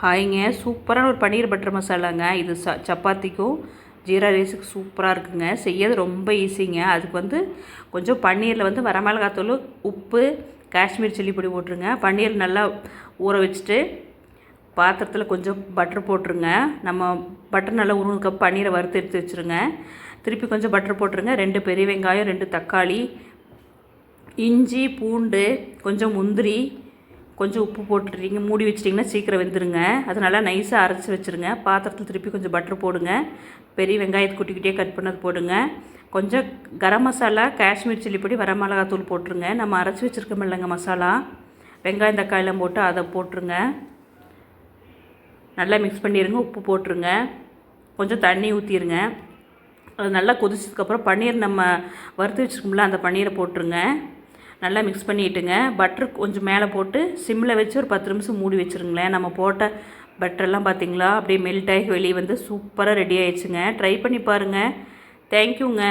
ஹாய்ங்க. சூப்பரான ஒரு பன்னீர் பட்டர் மசாலாங்க. இது ச சப்பாத்திக்கும் ஜீரா ரைஸுக்கு சூப்பராக இருக்குங்க. செய்யறது ரொம்ப ஈஸிங்க. அதுக்கு வந்து கொஞ்சம் பன்னீரில் வந்து வரமிளகாத்தூள் உப்பு காஷ்மீர் சில்லி பொடி போட்டுருங்க. பன்னீர் நல்லா ஊற வச்சுட்டு பாத்திரத்தில் கொஞ்சம் பட்டர் போட்டுருங்க. நம்ம பட்டர் நல்லா உருவ கப் பன்னீரை வறுத்து எடுத்து வச்சுருங்க. திருப்பி கொஞ்சம் பட்டர் போட்டுருங்க. ரெண்டு பெரிய வெங்காயம் ரெண்டு தக்காளி இஞ்சி பூண்டு கொஞ்சம் முந்திரி கொஞ்சம் உப்பு போட்டுட்டீங்க மூடி வச்சிட்டிங்கன்னா சீக்கிரம் வெந்துருங்க. அது நல்லா நைஸாக அரைச்சி வச்சுருங்க. பாத்திரத்தில் திருப்பி கொஞ்சம் பட்டர் போடுங்க. பெரிய வெங்காயத்தை குட்டி கட் பண்ணது போடுங்க. கொஞ்சம் கரம் மசாலா காஷ்மீர் சில்லி பொடி வரமிளகாத்தூள் போட்டுருங்க. நம்ம அரைச்சி வச்சுருக்கோம் இல்லைங்க மசாலா. வெங்காயம் தக்காளிலாம் போட்டு அதை போட்டுருங்க. நல்லா மிக்ஸ் பண்ணிடுங்க உப்பு போட்டுருங்க. கொஞ்சம் தண்ணி ஊற்றிடுங்க அது நல்லா கொதிச்சதுக்கப்புறம் பன்னீர் நம்ம வறுத்து வச்சுருக்கோம்ல அந்த பன்னீரை போட்டுருங்க. நல்லா மிக்ஸ் பண்ணிட்டுங்க. பட்ரு கொஞ்சம் மேலே போட்டு சிம்மில் வச்சு ஒரு பத்து நிமிஷம் மூடி வச்சுருங்களேன். நம்ம போட்ட பட்டரெல்லாம் பார்த்தீங்களா அப்படியே மெல்ட் ஆகி வெளியே வந்து சூப்பராக ரெடி ஆயிடுச்சுங்க. ட்ரை பண்ணி பாருங்கள் தேங்க்யூங்க